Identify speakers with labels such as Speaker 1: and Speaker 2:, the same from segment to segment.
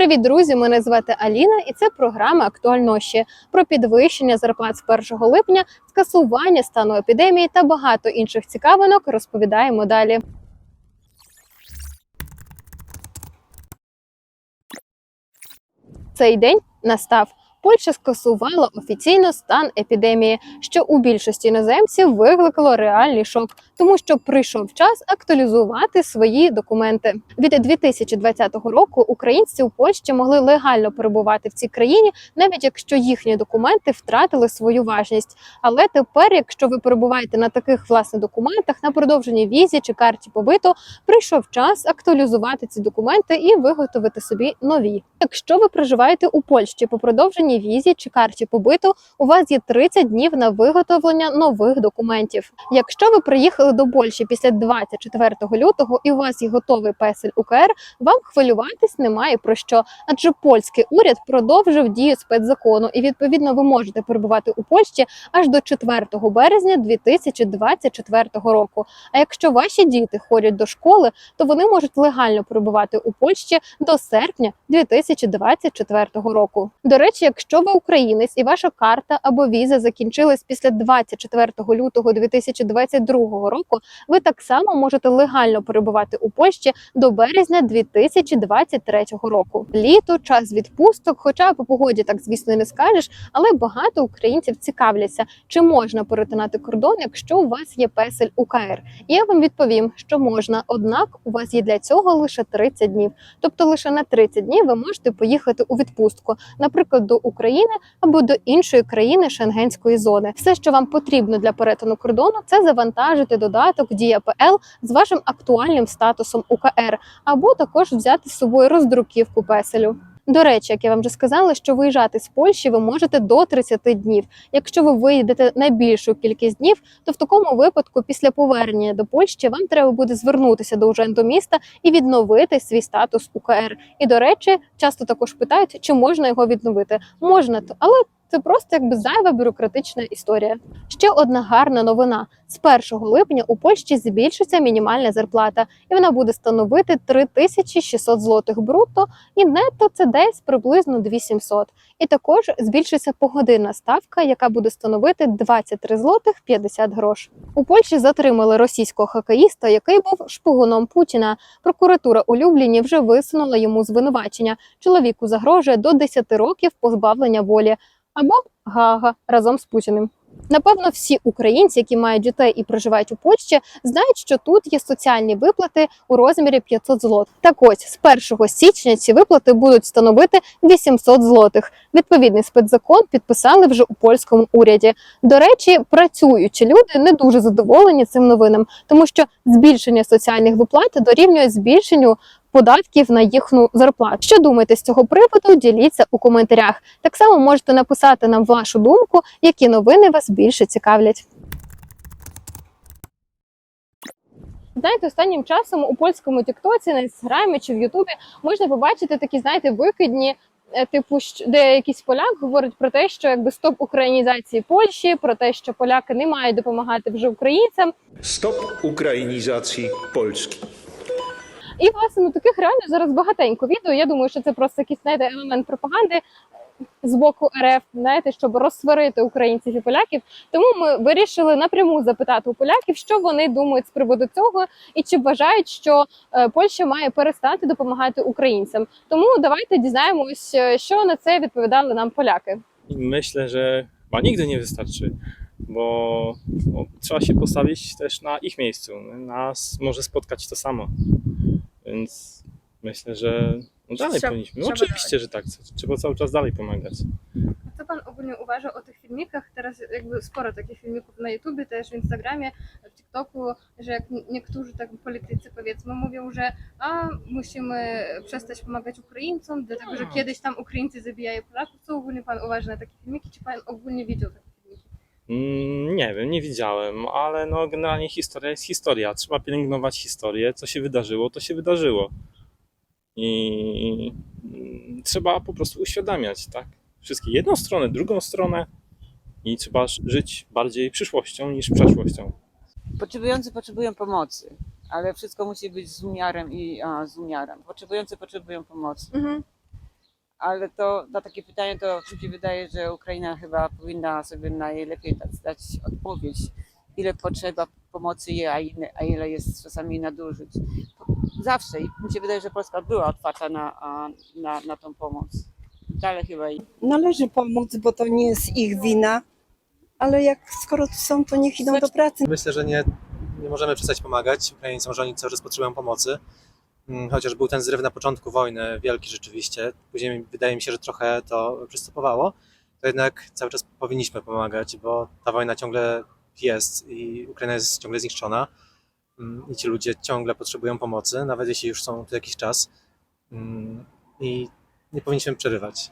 Speaker 1: Привіт, друзі! Мене звати Аліна, і це програма Актуальнощі про підвищення зарплат з 1 липня, скасування стану епідемії та багато інших цікавинок. Розповідаємо далі. Цей день настав. Польща скасувала офіційно стан епідемії, що у більшості іноземців викликало реальний шок, тому що прийшов час актуалізувати свої документи. Від 2020 року українці у Польщі могли легально перебувати в цій країні, навіть якщо їхні документи втратили свою важність. Але тепер, якщо ви перебуваєте на таких власне документах на продовженій візі чи карті побиту, прийшов час актуалізувати ці документи і виготовити собі нові. Якщо ви проживаєте у Польщі по продовженій візі чи карті побиту, у вас є 30 днів на виготовлення нових документів. Якщо ви приїхали до Польщі після 24 лютого і у вас є готовий песель УКР, вам хвилюватись немає про що, адже польський уряд продовжив дію спецзакону, і відповідно ви можете перебувати у Польщі аж до 4 березня 2024 року. А якщо ваші діти ходять до школи, то вони можуть легально перебувати у Польщі до серпня 2024 року. До речі, якщо ви українець і ваша карта або віза закінчилась після 24 лютого 2022 року, ви так само можете легально перебувати у Польщі до березня 2023 року. Літо, час відпусток, хоча по погоді так звісно не скажеш, але багато українців цікавляться, чи можна перетинати кордон, якщо у вас є песель УКР. Я вам відповім, що можна, однак у вас є для цього лише 30 днів. Тобто лише на 30 днів ви можете поїхати у відпустку, наприклад, до України або до іншої країни Шенгенської зони. Все, що вам потрібно для перетину кордону, це завантажити додаток Дія ПЛ з вашим актуальним статусом УКР, або також взяти з собою роздруківку песелю. До речі, як я вам вже сказала, що виїжджати з Польщі ви можете до 30 днів. Якщо ви виїдете на більшу кількість днів, то в такому випадку, після повернення до Польщі, вам треба буде звернутися до удженту міста і відновити свій статус УКР. І до речі, часто також питають, чи можна його відновити. Можна, але це просто якби зайва бюрократична історія. Ще одна гарна новина: з 1 липня у Польщі збільшиться мінімальна зарплата, і вона буде становити 3600 злотих брутто, і нетто це десь приблизно 2700. І також збільшиться погодинна ставка, яка буде становити 23 злотих 50 грош. У Польщі затримали російського хокеїста, який був шпигуном Путіна. Прокуратура у Любліні вже висунула йому звинувачення. Чоловіку загрожує до 10 років позбавлення волі або гага разом з Путіним. Напевно, всі українці, які мають дітей і проживають у Польщі, знають, що тут є соціальні виплати у розмірі 500 злот. Так ось з 1 січня ці виплати будуть становити 800 злотих. Відповідний спецзакон підписали вже у польському уряді. До речі, працюючі люди не дуже задоволені цим новинам, тому що збільшення соціальних виплат дорівнює збільшенню податків на їхню зарплату. Що думаєте з цього приводу? Діліться у коментарях. Так само можете написати нам вашу думку, які новини вас більше цікавлять. Знаєте, останнім часом у польському Тіктоці, на інстаграмі чи в Ютубі можна побачити такі, знаєте, викидні. е, Типу, де якийсь поляк говорить про те, що якби стоп українізації Польщі, про те, що поляки не мають допомагати вже українцям,
Speaker 2: Stop ukrainizacji Polski.
Speaker 1: І власне ну таких реально зараз багатенько відео. Я думаю, що це просто якийсь знаєте, елемент пропаганди з боку РФ, знаєте, щоб розсварити українців і поляків. Тому ми вирішили напряму запитати у поляків, що вони думають з приводу цього, і чи вважають, що е, Польща має перестати допомагати українцям. Тому давайте дізнаємось, е, що на це відповідали нам поляки.
Speaker 3: Myślę, że chyba nigdy nie wystarczy, bo no, trzeba się postawić też na ich miejscu. Nas może spotkać to samo. Więc myślę, że no dalej
Speaker 1: Trzeba-
Speaker 3: powinniśmy. No,
Speaker 1: trzeba
Speaker 3: oczywiście, że tak. Trzeba cały czas dalej pomagać.
Speaker 1: Co pan ogólnie uważa o tych filmikach? Teraz jakby sporo takich filmików na YouTubie, też w Instagramie, w TikToku, że jak niektórzy tak politycy powiedzmy mówią, że a musimy przestać pomagać Ukraińcom, dlatego że kiedyś tam Ukraińcy zabijają Polaków. Co ogólnie pan uważa na takie filmiki? Czy pan ogólnie widział takie
Speaker 3: nie wiem, nie widziałem, ale no generalnie historia jest historia. Trzeba pielęgnować historię. Co się wydarzyło, to się wydarzyło. I mm, trzeba po prostu uświadamiać, tak? Wszystkie jedną stronę, drugą stronę i trzeba żyć bardziej przyszłością niż przeszłością.
Speaker 4: Potrzebujący potrzebują pomocy, ale wszystko musi być z umiarem i a, z umiarem. Potrzebujący potrzebują pomocy.
Speaker 1: Mhm.
Speaker 4: Ale to na takie pytanie to mi się wydaje, że Ukraina chyba powinna sobie najlepiej dać, odpowiedź, ile potrzeba pomocy jej, a ile, jest czasami nadużyć. Zawsze i mi się wydaje, że Polska była otwarta na, na, na tą pomoc. Dalej chyba i
Speaker 5: Należy pomóc, bo to nie jest ich wina, ale jak skoro tu są, to niech idą do pracy.
Speaker 6: Myślę, że nie, nie możemy przestać pomagać Ukraińcom, że oni cały czas potrzebują pomocy. Mm, Chociaż był ten zryw na początku wojny, wielki rzeczywiście. Później wydaje mi się, że trochę to przystopowało. To jednak cały czas powinniśmy pomagać, bo ta wojna ciągle jest i Ukraina jest ciągle zniszczona. Mm, I ci ludzie ciągle potrzebują pomocy, nawet jeśli już są tu jakiś czas. Mm, I nie powinniśmy przerywać.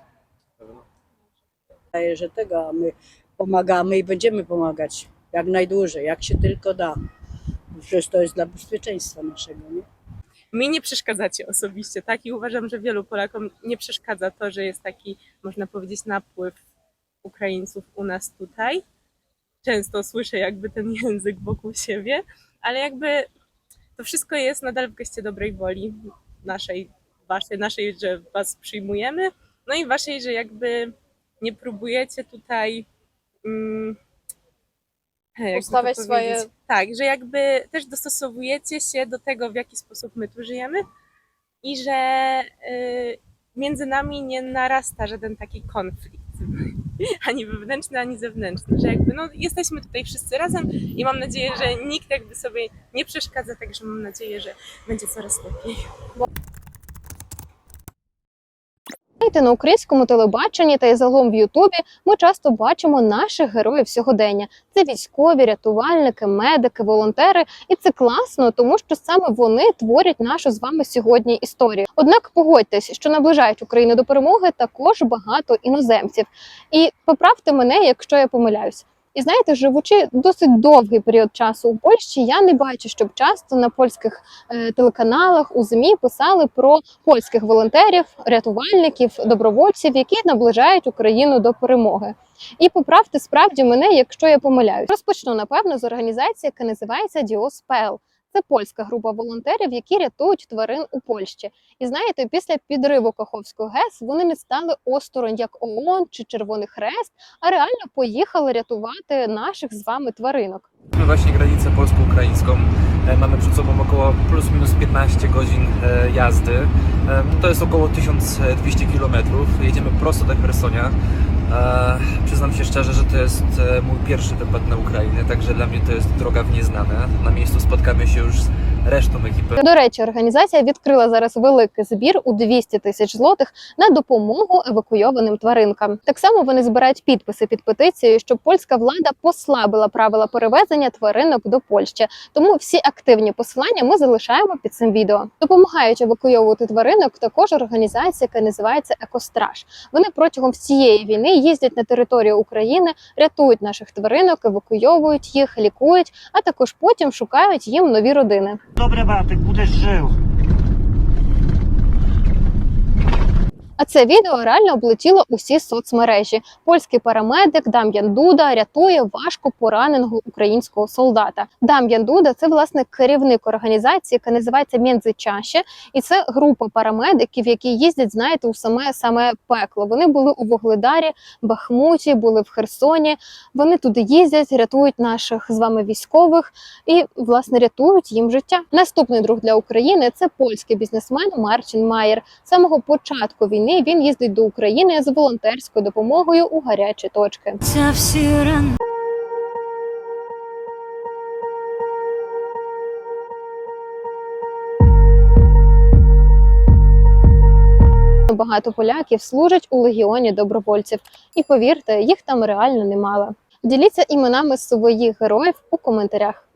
Speaker 7: wydaje, że tego, my pomagamy i będziemy pomagać jak najdłużej, jak się tylko da. Przecież to jest dla bezpieczeństwa naszego, nie?
Speaker 8: Mi nie przeszkadzacie osobiście, tak? I uważam, że wielu Polakom nie przeszkadza to, że jest taki, można powiedzieć, napływ Ukraińców u nas tutaj. Często słyszę jakby ten język wokół siebie, ale jakby to wszystko jest nadal w geście dobrej woli naszej, waszej, naszej, że was przyjmujemy, no i waszej, że jakby nie próbujecie tutaj mm, jakby to
Speaker 1: Ustawiać swoje-?
Speaker 8: Tak, że jakby też dostosowujecie się do tego, w jaki sposób my tu żyjemy i że y, między nami nie narasta żaden taki konflikt. Ani wewnętrzny, ani zewnętrzny, że jakby no, jesteśmy tutaj wszyscy razem i mam nadzieję, że nikt jakby sobie nie przeszkadza, także mam nadzieję, że będzie coraz lepiej.
Speaker 1: Знаєте, на українському телебаченні та й загалом в Ютубі ми часто бачимо наших героїв сьогодення. Це військові, рятувальники, медики, волонтери, і це класно, тому що саме вони творять нашу з вами сьогодні історію. Однак погодьтесь, що наближають Україну до перемоги також багато іноземців. І поправте мене, якщо я помиляюсь. І знаєте, живучи досить довгий період часу у Польщі, я не бачу, щоб часто на польських е, телеканалах у ЗМІ писали про польських волонтерів, рятувальників, добровольців, які наближають Україну до перемоги. І поправте справді мене, якщо я помиляюсь. Розпочну напевно з організації, яка називається Діоспел. Це польська група волонтерів, які рятують тварин у Польщі. І знаєте, після підриву Каховського ГЕС вони не стали осторонь як ООН чи Червоний Хрест, а реально поїхали рятувати наших з вами тваринок.
Speaker 9: Mamy właśnie granicę polsko-ukraińską. Mamy przed sobą około plus minus 15 godzin e, jazdy. E, To jest około 1200 km. Jedziemy prosto do Hersonia. E, Przyznam się szczerze, że to jest e, mój pierwszy wypad na Ukrainę, także dla mnie to jest droga w nieznane. Na miejscu spotkamy się już z resztą ekipy.
Speaker 1: До речі, організація відкрила зараз великий збір у 200 тисяч злотих на допомогу евакуйованим тваринкам. Так само вони збирають підписи під петицією, щоб польська влада послабила правила перевезення тваринок до Польщі. Тому всі активні посилання ми залишаємо під цим відео. Допомагають евакуйовувати тваринок також організація, яка називається Екостраж. Вони протягом всієї війни їздять на територію України, рятують наших тваринок, евакуйовують їх, лікують, а також потім шукають їм нові родини.
Speaker 10: Dobra Bartek, uderz żył.
Speaker 1: А це відео реально облетіло усі соцмережі. Польський парамедик Дам'ян Дуда рятує важко пораненого українського солдата. Дам'ян Дуда це власне керівник організації, яка називається Мєндзичаще, і це група парамедиків, які їздять, знаєте, у саме саме пекло. Вони були у Вогледарі, Бахмуті, були в Херсоні. Вони туди їздять, рятують наших з вами військових і власне рятують їм життя. Наступний друг для України це польський бізнесмен Марчин Маєр. З самого початку війни він їздить до України з волонтерською допомогою у гарячі точки.
Speaker 11: Це всі рани.
Speaker 1: Багато поляків служать у легіоні добровольців, і повірте, їх там реально немало. Діліться іменами своїх героїв у коментарях.